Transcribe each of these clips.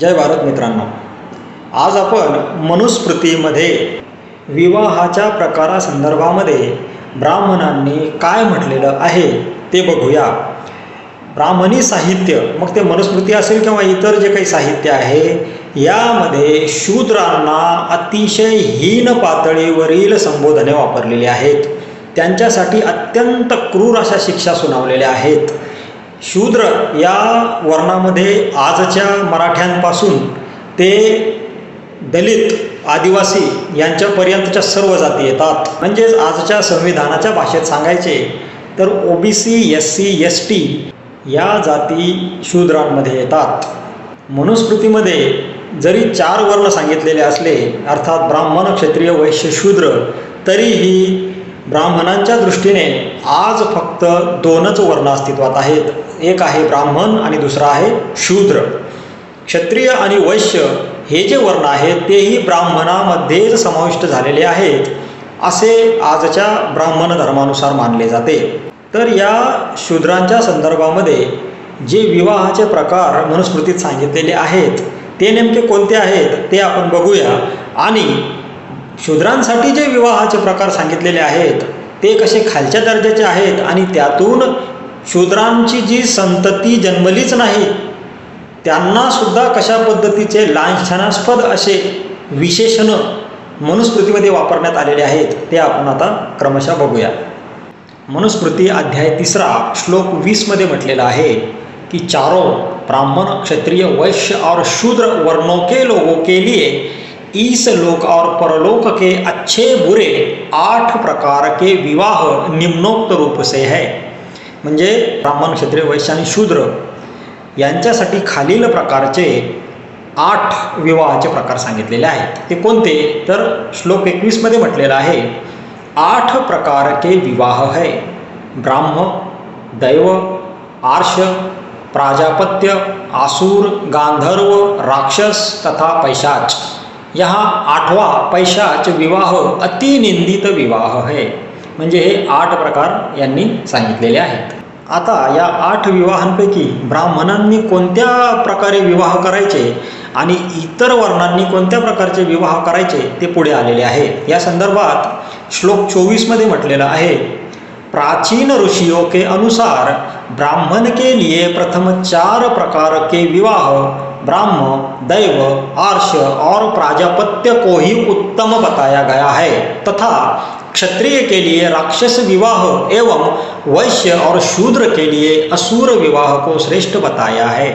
जय भारत मित्रांनो. आज आपण मनुस्मृतीमध्ये विवाहाच्या प्रकारासंदर्भामध्ये ब्राह्मणांनी काय म्हटलेलं आहे ते बघूया. ब्राह्मणी साहित्य मग ते मनुस्मृती असेल किंवा इतर जे काही साहित्य आहे यामध्ये शूद्रांना अतिशय हीन पातळीवरील संबोधने वापरलेली आहेत. त्यांच्यासाठी अत्यंत क्रूर अशा शिक्षा सुनावलेल्या आहेत. शूद्र या वर्णामध्ये आजच्या मराठ्यांपासून ते दलित आदिवासी यांच्यापर्यंतच्या सर्व जाती येतात. म्हणजेच आजच्या संविधानाच्या भाषेत सांगायचे तर OBC S C S T या जाती शूद्रांमध्ये येतात. मनुस्मृतीमध्ये जरी चार वर्ण सांगितलेले असले अर्थात ब्राह्मण क्षत्रिय वैश्य शूद्र तरीही ब्राह्मणांच्या दृष्टीने आज फक्त दोनच वर्ण अस्तित्वात आहेत. एक आहे ब्राह्मण आणि दुसरा आहे शूद्र. क्षत्रिय आणि वैश्य हे जे वर्ण आहेत तेही ब्राह्मणामध्येच समाविष्ट झालेले आहेत असे आजच्या ब्राह्मण धर्मानुसार मानले जाते. तर या शूद्रांच्या संदर्भामध्ये जे विवाहाचे प्रकार मनुस्मृतीत सांगितलेले आहेत ते नेमके कोणते आहेत ते आपण बघूया. आणि शूद्रांसाठी जे विवाहाचे प्रकार सांगितलेले आहेत ते कसे खालच्या दर्जाचे आहेत आणि त्यातून शूद्रांची जी संतती जन्मलीच नाही त्यांना सुद्धा कशा पद्धतीचे लांछनास्पद असे विशेषण मनुस्मृतीमध्ये वापरण्यात आलेले आहेत ते आपण आता क्रमशः बघूया. मनुस्मृती अध्याय तिसरा श्लोक वीसमध्ये म्हटलेला आहे की चारों ब्राह्मण क्षत्रिय वैश्य और शूद्र वर्णों के लोगों के लिए इस लोक और परलोक के अच्छे बुरे आठ प्रकार के विवाह निम्नोक्त रूप से है। म्हणजे ब्राह्मण क्षत्रिय वैश्य आणि शूद्र यांच्यासाठी खालील प्रकारचे आठ विवाहाचे प्रकार सांगितलेले आहेत. ते कोणते? तर श्लोक एकवीसमध्ये म्हटलेलं आहे आठ प्रकार के विवाह है. ब्राह्म दैव आर्ष प्राजापत्य आसुर गांधर्व राक्षस तथा पैशाच. या आठवा पैशाच विवाह अतिनिंदित विवाह है. म्हणजे हे आठ प्रकार यांनी सांगितलेले आहेत. आता या आठ विवाहांपैकी ब्राह्मणांनी कोणत्या प्रकारे विवाह करायचे आणि इतर वर्णांनी कोणत्या प्रकारचे विवाह करायचे ते पुढे आलेले आहे. या संदर्भात श्लोक चोवीसमध्ये म्हटलेलं आहे प्राचीन ऋषियों के अनुसार ब्राह्मण के लिए प्रथम चार प्रकार के विवाह ब्राह्म दैव आर्ष और प्राजापत्य को ही उत्तम बताया गया है तथा क्षत्रिय के लिए राक्षस विवाह एवं वैश्य और शूद्र के लिए असुर विवाह को श्रेष्ठ बताया है।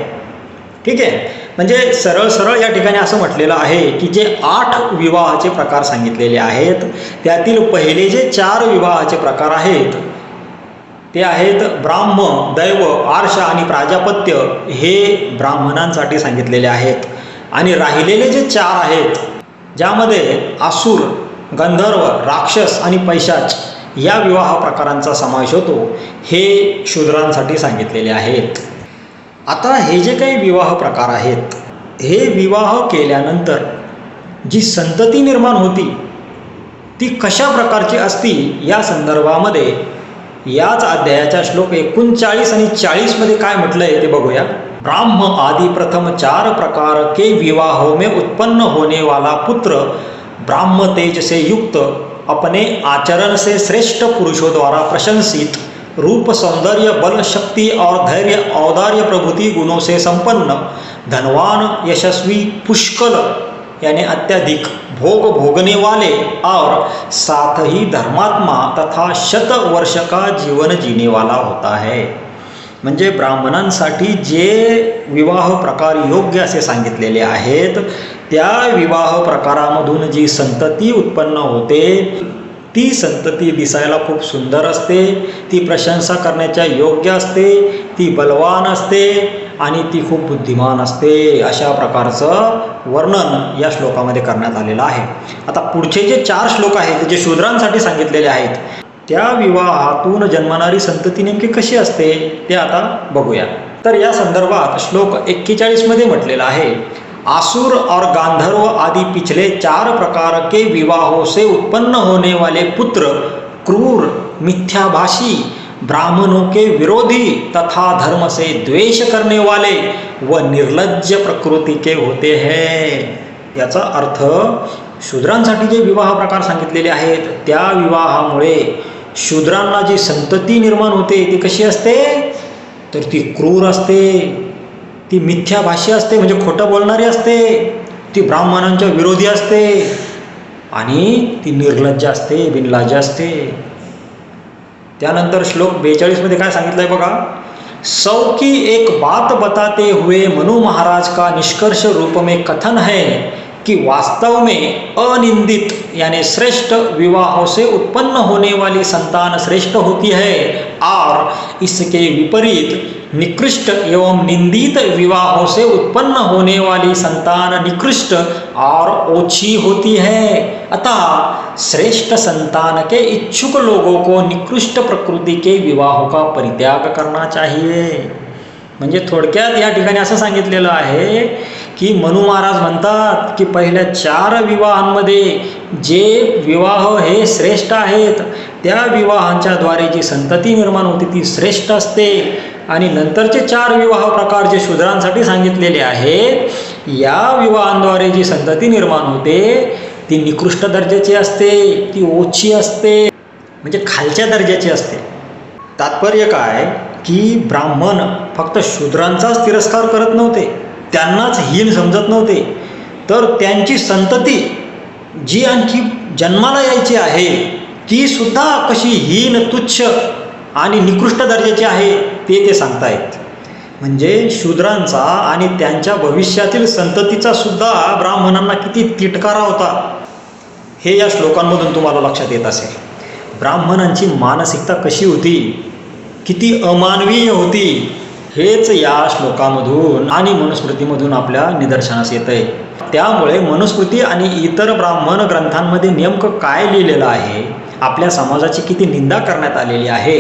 ठीक आहे म्हणजे सरळ सरळ या ठिकाणी असं म्हटलेलं आहे की जे आठ विवाहाचे प्रकार सांगितलेले आहेत त्यातील पहिले जे चार विवाहाचे प्रकार आहेत ते आहेत ब्राह्म दैव आर्ष आणि प्राजापत्य हे ब्राह्मणांसाठी सांगितलेले आहेत. आणि राहिलेले जे चार आहेत ज्यामध्ये आसूर गंधर्व राक्षस आणि पैशाच या विवाह प्रकारांचा समावेश होतो हे शूद्रांसाठी सांगितलेले आहेत. आता हे जे काही विवाह प्रकार आहेत हे विवाह केल्यानंतर जी संतती निर्माण होती ती कशा प्रकारची असती या संदर्भामध्ये याच अध्यायाच्या श्लोक एकोणचाळीस आणि चाळीसमध्ये काय म्हटलं आहे ते बघूया. ब्राह्म आदि प्रथम चार प्रकार के विवाह में उत्पन्न होने वाला पुत्र ब्राह्म तेज से युक्त अपने आचरण से श्रेष्ठ पुरुषों द्वारा प्रशंसित रूप सौंदर्य बल शक्ति और धैर्य औदार्य प्रभृति गुणों से संपन्न धनवान यशस्वी पुष्कल यानी अत्यधिक भोग भोगने वाले और साथ ही धर्मात्मा तथा शत वर्ष का जीवन जीने वाला होता है। म्हणजे ब्राह्मणांसाठी जे विवाह प्रकार योग्य असे सांगितलेले आहेत त्या विवाह प्रकारामधून जी संतती उत्पन्न होते ती संतती दिसायला खूप सुंदर असते ती प्रशंसा करण्याच्या योग्य असते ती बलवान असते आणि ती खूप बुद्धिमान असते. अशा प्रकारचं वर्णन या श्लोकामध्ये करण्यात आलेलं आहे. आता पुढचे जे चार श्लोक आहेत जे शूद्रांसाठी सांगितलेले आहेत त्या विवाहातून जन्मणारी संतती नेमकी कशी असते ते आता बघूया. तर या संदर्भात श्लोक एक्केचाळीसमध्ये म्हटलेला आहे आसुर और गांधर्व आदि पिछले चार प्रकार के विवाहों से उत्पन्न होने वाले पुत्र क्रूर मिथ्याभाषी ब्राह्मणों के विरोधी तथा धर्म से द्वेष करने वाले व निर्लज्ज प्रकृती के होते हैं। याचा अर्थ शूद्रांसाठी जे विवाह प्रकार सांगितलेले आहेत त्या विवाहामुळे शूद्रांना जी संतती निर्माण होते ती कशी असते? तर ती क्रूर असते. ती मिथ्या भाषी असते म्हणजे खोटं बोलणारी असते ती ब्राह्मणांच्या विरोधी असते आणि ती निर्लज्ज असते बिनलाज असते. त्यानंतर श्लोक बेचाळीसमध्ये काय सांगितलंय बघा? सौ की एक बात बताते हुए मनु महाराज का निष्कर्ष रूप में कथन है कि वास्तव में अनिंदित, यानी श्रेष्ठ विवाहों से उत्पन्न होने वाली संतान श्रेष्ठ होती है, और इसके विपरीत निकृष्ट एवं निंदित विवाहों से उत्पन्न होने वाली संतान निकृष्ट और ओछी होती है। अतः श्रेष्ठ संतान के इच्छुक लोगों को निकृष्ट प्रकृति के विवाहों का परित्याग करना चाहिए। म्हणजे थोडक्यात या आहे की मनु महाराज म्हणतात की पहिल्या चार विवाहांमध्ये जे विवाह हे श्रेष्ठ आहेत त्या विवाहांच्याद्वारे जी संतती निर्माण होते ती श्रेष्ठ असते. आणि नंतरचे चार विवाह प्रकार जे शूद्रांसाठी सांगितलेले आहेत या विवाहांद्वारे जी संतती निर्माण होते ती निकृष्ट दर्जाची असते ती ओछी असते म्हणजे खालच्या दर्जाची असते. तात्पर्य काय? की ब्राह्मण फक्त शूद्रांचाच तिरस्कार करत नव्हते. त्यांनाच हीन समजत नव्हते. तर त्यांची संतती जी आणखी जन्माला यायची आहे ती सुद्धा कशी हीन तुच्छ आणि निकृष्ट दर्जाची आहे ते ते सांगतायत. म्हणजे शूद्रांचा आणि त्यांच्या भविष्यातील संततीचा सुद्धा ब्राह्मणांना किती तिटकारा होता हे या श्लोकांमधून तुम्हाला लक्षात येत असेल. ब्राह्मणांची मानसिकता कशी होती किती अमानवीय होती हेच या श्लोकामधून आणि मनुस्मृतीमधून आपल्या निदर्शनास येत आहे त्यामुळे मनुस्मृती आणि इतर ब्राह्मण ग्रंथांमध्ये नेमकं काय लिहिलेलं आहे आपल्या समाजाची किती निंदा करण्यात आलेली आहे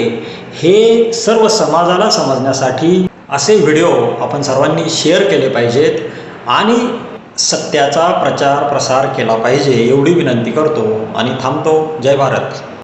हे सर्व समाजाला समजण्यासाठी असे व्हिडिओ आपण सर्वांनी शेअर केले पाहिजेत आणि सत्याचा प्रचार प्रसार केला पाहिजे एवढी विनंती करतो आणि थांबतो. जय भारत.